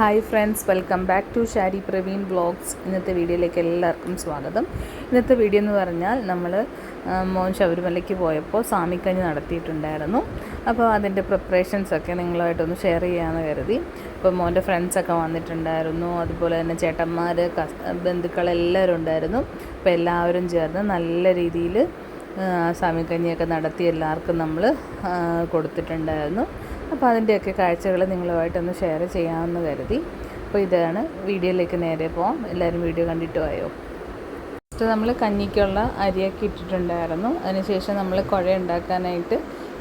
Hi friends welcome back to Shari Praveen blogs ഇന്നത്തെ വീഡിയോയിലേക്ക് എല്ലാവർക്കും സ്വാഗതം. ഇന്നത്തെ വീഡിയോ എന്ന് പറഞ്ഞാൽ നമ്മൾ മോൻ ശബരിമലയ്ക്ക് പോയപ്പോൾ സ്വാമിക്കഞ്ഞ് നടത്തിയിട്ടുണ്ടായിരുന്നു. അപ്പോൾ അതിന്റെ പ്രിപ്പറേഷൻസൊക്കെ നിങ്ങളുമായിട്ടൊന്ന് ഷെയർ ചെയ്യാമെന്ന് കരുതി. അപ്പോൾ മോന്റെ ഫ്രണ്ട്സൊക്കെ വന്നിട്ടുണ്ടായിരുന്നു. അതുപോലെ തന്നെ ചേട്ടന്മാർ ബന്ധുക്കളെല്ലാവരും ഉണ്ടായിരുന്നു. അപ്പോൾ എല്ലാവരും ചേർന്ന് നല്ല രീതിയിൽ സ്വാമിക്കഞ്ഞിയൊക്കെ നടത്തി എല്ലാവർക്കും നമ്മൾ കൊടുത്തിട്ടുണ്ടായിരുന്നു. അപ്പോൾ അതിന്റെയൊക്കെ കാഴ്ചകൾ നിങ്ങളുമായിട്ടൊന്ന് ഷെയർ ചെയ്യാമെന്ന് കരുതി. അപ്പോൾ ഇതാണ് വീഡിയോയിലേക്ക് നേരെ പോകാം എല്ലാവരും വീഡിയോ കണ്ടിട്ട് പോയോ ഫസ്റ്റ് നമ്മൾ കഞ്ഞിക്കുള്ള അരിയൊക്കെ ഇട്ടിട്ടുണ്ടായിരുന്നു. അതിനുശേഷം നമ്മൾ കുഴ ഉണ്ടാക്കാനായിട്ട്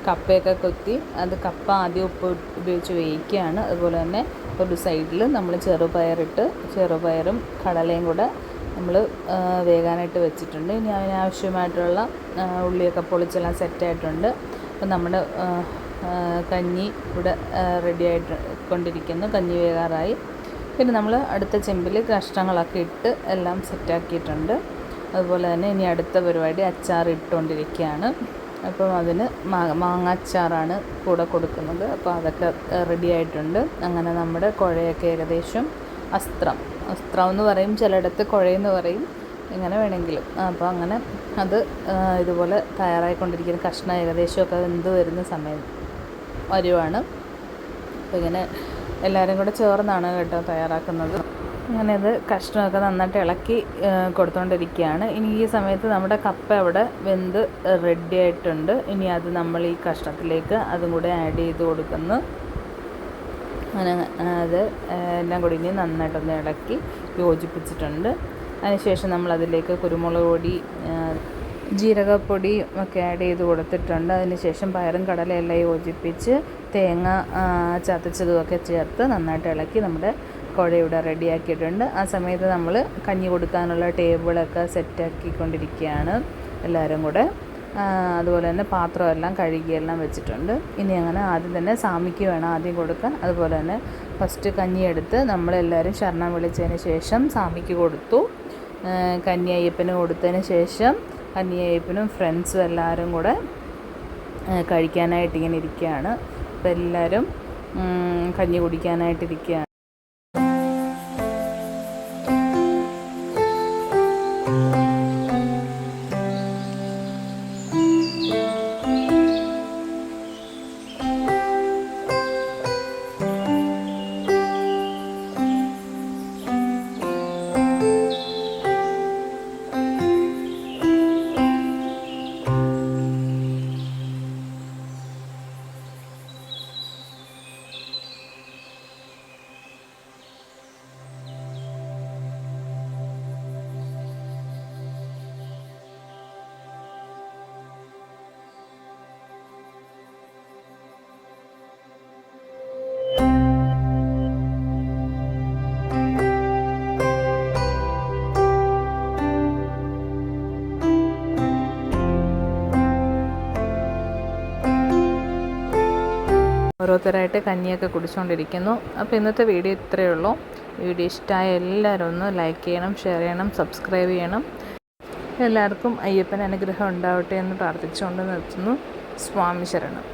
കപ്പയൊക്കെ കൊത്തി അത് കപ്പ ആദ്യം ഉപ്പ് ഉപയോഗിച്ച് വേവിക്കുകയാണ്. അതുപോലെ തന്നെ ഒരു സൈഡിൽ നമ്മൾ ചെറുപയറിട്ട് ചെറുപയറും കടലയും കൂടെ നമ്മൾ വേകാനായിട്ട് വെച്ചിട്ടുണ്ട്. ഇനി അതിനാവശ്യമായിട്ടുള്ള ഉള്ളിയൊക്കെ പൊളിച്ചെല്ലാം സെറ്റായിട്ടുണ്ട് അപ്പം നമ്മുടെ കഞ്ഞി ഇവിടെ റെഡി ആയിട്ട് കൊണ്ടിരിക്കുന്നു. കഞ്ഞി വേകാറായി. പിന്നെ നമ്മൾ അടുത്ത ചെമ്പിൽ കഷ്ണങ്ങളൊക്കെ ഇട്ട് എല്ലാം സെറ്റാക്കിയിട്ടുണ്ട്. അതുപോലെ തന്നെ ഇനി അടുത്ത പരിപാടി അച്ചാർ ഇട്ടുകൊണ്ടിരിക്കുകയാണ്. അപ്പം അതിന് മാങ്ങ അച്ചാറാണ് കൂടെ കൊടുക്കുന്നത്. അപ്പോൾ അതൊക്കെ റെഡി ആയിട്ടുണ്ട്. അങ്ങനെ നമ്മുടെ കുഴയൊക്കെ ഏകദേശം അസ്ത്രം. അസ്ത്രം എന്ന് പറയും ചിലയിടത്ത് കുഴയെന്ന് പറയും. എങ്ങനെ വേണമെങ്കിലും. അപ്പോൾ അങ്ങനെ അത് ഇതുപോലെ തയ്യാറായിക്കൊണ്ടിരിക്കുന്ന. കഷ്ണം ഏകദേശമൊക്കെ എന്ത് വരുന്ന സമയം. വരുവാണ്. അപ്പോൾ ഇങ്ങനെ എല്ലാവരും കൂടെ ചേർന്നാണ് കേട്ടോ തയ്യാറാക്കുന്നത്. അങ്ങനെ അത് കഷ്ണമൊക്കെ നന്നായിട്ട് ഇളക്കി കൊടുത്തുകൊണ്ടിരിക്കുകയാണ് ഇനി ഈ സമയത്ത് നമ്മുടെ കപ്പ അവിടെ വെന്ത് റെഡി ആയിട്ടുണ്ട്. ഇനി അത് നമ്മൾ ഈ കഷ്ണത്തിലേക്ക് അതും കൂടെ ആഡ് ചെയ്ത് കൊടുക്കുന്നു. അങ്ങനെ അത് എല്ലാം കൂടി ഇനി നന്നായിട്ടൊന്ന് ഇളക്കി യോജിപ്പിച്ചിട്ടുണ്ട്. അതിനുശേഷം നമ്മളതിലേക്ക് കുരുമുളക് പൊടി ജീരകപ്പൊടി ഒക്കെ ആഡ് ചെയ്ത് കൊടുത്തിട്ടുണ്ട്. അതിന് ശേഷം പയറും കടലയെല്ലാം യോജിപ്പിച്ച് തേങ്ങ ചതച്ചതുമൊക്കെ ചേർത്ത് നന്നായിട്ട് ഇളക്കി നമ്മുടെ കുഴ ഇവിടെ റെഡിയാക്കിയിട്ടുണ്ട് ആ സമയത്ത് നമ്മൾ കഞ്ഞി കൊടുക്കാനുള്ള ടേബിളൊക്കെ സെറ്റാക്കിക്കൊണ്ടിരിക്കുകയാണ് എല്ലാവരും കൂടെ അതുപോലെ തന്നെ പാത്രമെല്ലാം കഴുകിയെല്ലാം വെച്ചിട്ടുണ്ട്. ഇനി അങ്ങനെ ആദ്യം തന്നെ സാമിക്ക് വേണം ആദ്യം കൊടുക്കാൻ. അതുപോലെ തന്നെ ഫസ്റ്റ് കഞ്ഞി എടുത്ത് നമ്മളെല്ലാവരും ശരണം വിളിച്ചതിന് ശേഷം സാമിക്ക് കൊടുത്തു. കന്നി കൊടുത്തതിന് ശേഷം കന്യായപ്പനും ഫ്രണ്ട്സും എല്ലാവരും കൂടെ കഴിക്കാനായിട്ട് ഇങ്ങനെ ഇരിക്കുകയാണ്. അപ്പോൾ എല്ലാവരും കഞ്ഞി കുടിക്കാനായിട്ടിരിക്കുകയാണ്. ഓരോരുത്തരായിട്ട് കഞ്ഞിയൊക്കെ കുടിച്ചുകൊണ്ടിരിക്കുന്നു. അപ്പോൾ ഇന്നത്തെ വീഡിയോ ഇത്രയേ ഉള്ളൂ. വീഡിയോ ഇഷ്ടമായ എല്ലാവരും ഒന്ന് ലൈക്ക് ചെയ്യണം ഷെയർ ചെയ്യണം സബ്സ്ക്രൈബ് ചെയ്യണം. എല്ലാവർക്കും അയ്യപ്പൻ അനുഗ്രഹം ഉണ്ടാവട്ടെ എന്ന് പ്രാർത്ഥിച്ചുകൊണ്ട് നിർത്തുന്നു. സ്വാമി ശരണം.